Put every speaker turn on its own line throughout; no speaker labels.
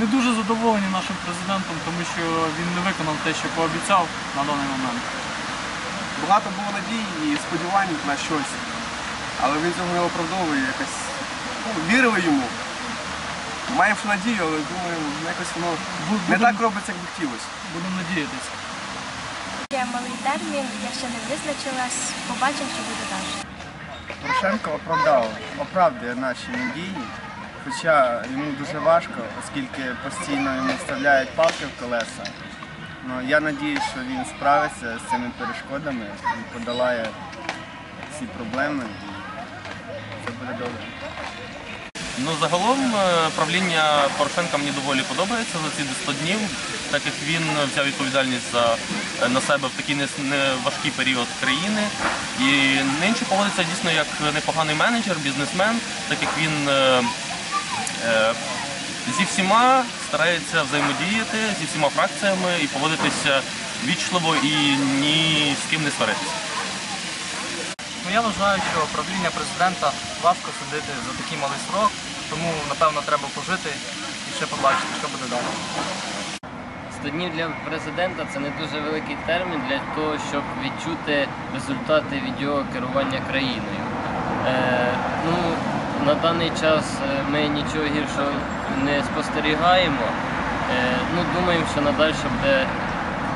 не дуже задоволені нашим президентом, тому що він не виконав те, що пообіцяв на даний момент.
Багато було надій і сподівань на щось, але він цього не оправдовує якось. Ну, вірили йому. Маємо надію, але думаю, якось воно не так робиться, як би хотілося.
Будемо надіятися.
Є малий термін, я ще не визначилась. Побачимо, що буде далі.
Порошенко оправдав, оправдує наші надії, хоча йому дуже важко, оскільки постійно йому вставляють палки в колеса. Ну, я надіюсь, що він справиться з цими перешкодами, він подолає ці проблеми і все буде добре.
Ну, загалом е, правління Порошенка мені доволі подобається за ці 100 днів, так як він взяв відповідальність за, е, на себе в такий нес- не- важкий період країни. І нинче поводиться дійсно як непоганий менеджер, бізнесмен, так як він е, зі всіма старається взаємодіяти, зі всіма фракціями і поводитися вічливо і ні з ким не сваритися.
Ну, я вважаю, що правління президента важко судити за такий малий срок, тому напевно треба пожити і ще побачити, що буде далі.
100 днів для президента це не дуже великий термін для того, щоб відчути результати від його керування країною. Е, на даний час е, ми нічого гіршого не спостерігаємо. Е, ну, думаємо, що надалі буде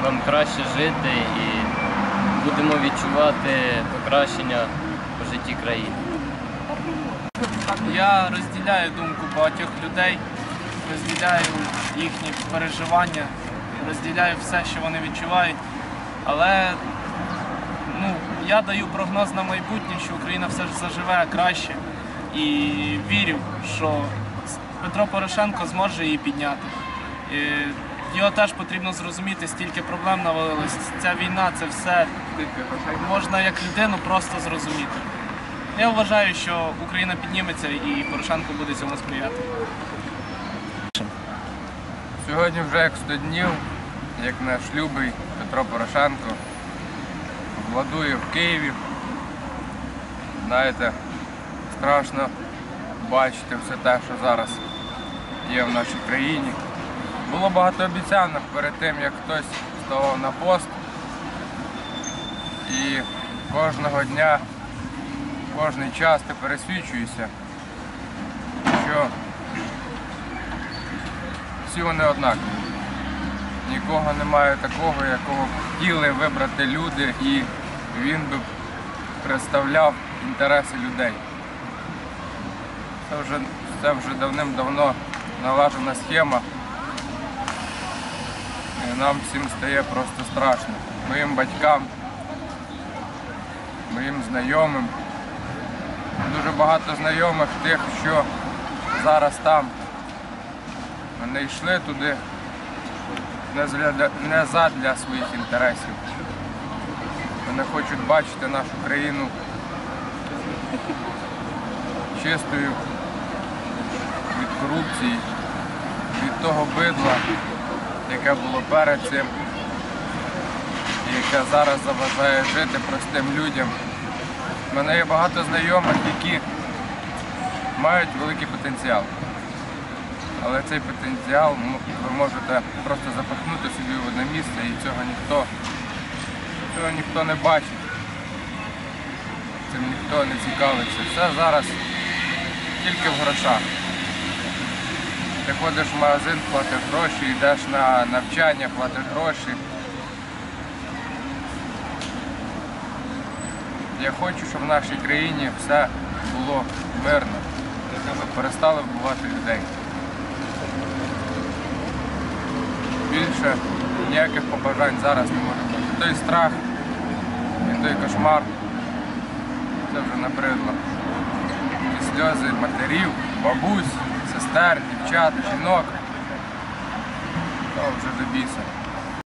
нам краще жити і будемо відчувати покращення у житті країни.
Я розділяю думку багатьох людей, розділяю їхні переживання, розділяю все, що вони відчувають. Але ну, я даю прогноз на майбутнє, що Україна все ж заживе краще. І вірю, що Петро Порошенко зможе її підняти. І Його теж потрібно зрозуміти, стільки проблем навалилось. Ця війна, це все можна як людину просто зрозуміти. Я вважаю, що Україна підніметься і Порошенко буде цьому сприяти.
Сьогодні вже як 100 днів, як наш любий Петро Порошенко владує в Києві. Знаєте, страшно бачити все те, що зараз є в нашій країні. Було багато обіцянок перед тим, як хтось ставав на пост. І кожного дня, кожний час ти пересвідчуєшся, що всі вони однакові. Нікого немає такого, якого хотіли вибрати люди, і він би представляв інтереси людей. Це вже, це вже давним-давно налажена схема. І нам всім стає просто страшно. Моїм батькам, моїм знайомим. Дуже багато знайомих тих, що зараз там. Вони йшли туди не задля, своїх інтересів. Вони хочуть бачити нашу країну чистою корупції, від того бидла, яке було перед цим, і яке зараз заважає жити простим людям. У мене є багато знайомих, які мають великий потенціал. Але цей потенціал ви можете просто запихнути собі в одне місце і цього ніхто, цього ніхто не бачить. Цим ніхто не цікавиться. Все зараз тільки в грошах. Ти ходиш в магазин, платиш гроші, йдеш на навчання, платиш гроші. Я хочу, щоб в нашій країні все було мирно. Щоб перестали вбивати людей. більше ніяких побажань зараз не може бути. Той страх і той кошмар це вже набридло. І сльози матерів, бабусь, сестер, дівчат, жінок. То вже до біса.